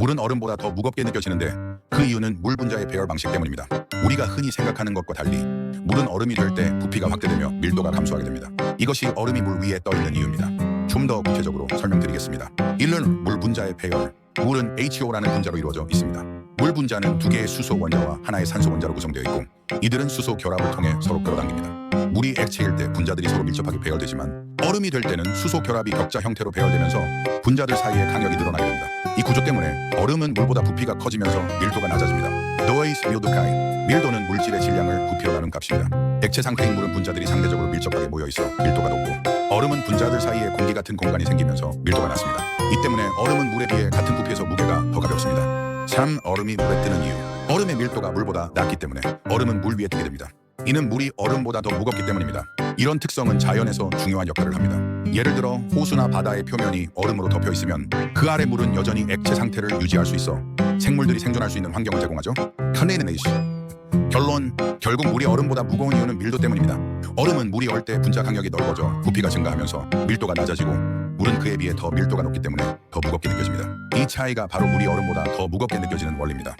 물은 얼음보다 더 무겁게 느껴지는데 그 이유는 물 분자의 배열 방식 때문입니다. 우리가 흔히 생각하는 것과 달리 물은 얼음이 될 때 부피가 확대되며 밀도가 감소하게 됩니다. 이것이 얼음이 물 위에 떠 있는 이유입니다. 좀 더 구체적으로 설명드리겠습니다. 1은 물 분자의 배열. 물은 HO라는 분자로 이루어져 있습니다. 물 분자는 두 개의 수소 원자와 하나의 산소 원자로 구성되어 있고 이들은 수소 결합을 통해 서로 끌어당깁니다. 물이 액체일 때 분자들이 서로 밀접하게 배열되지만 얼음이 될 때는 수소 결합이 격자 형태로 배열되면서 분자들 사이에 강력이 늘어나게 됩니다. 이 구조 때문에 얼음은 물보다 부피가 커지면서 밀도가 낮아집니다. 노이스 밀도카이 밀도는 물질의 질량을 부피로 나눈 값입니다. 액체 상태인 물은 분자들이 상대적으로 밀접하게 모여 있어 밀도가 높고 얼음은 분자들 사이에 공기 같은 공간이 생기면서 밀도가 낮습니다. 이 때문에 얼음은 물에 비해 같은 부피에서 무게가 더 가볍습니다. 3. 얼음이 물에 뜨는 이유 얼음의 밀도가 물보다 낮기 때문에 얼음은 물 위에 뜨게 됩니다. 이는 물이 얼음보다 더 무겁기 때문입니다. 이런 특성은 자연에서 중요한 역할을 합니다. 예를 들어 호수나 바다의 표면이 얼음으로 덮여 있으면 그 아래 물은 여전히 액체 상태를 유지할 수 있어 생물들이 생존할 수 있는 환경을 제공하죠. 컨데이네이시 결론 결국 물이 얼음보다 무거운 이유는 밀도 때문입니다. 얼음은 물이 얼 때 분자 간격이 넓어져 부피가 증가하면서 밀도가 낮아지고 물은 그에 비해 더 밀도가 높기 때문에 더 무겁게 느껴집니다. 이 차이가 바로 물이 얼음보다 더 무겁게 느껴지는 원리입니다.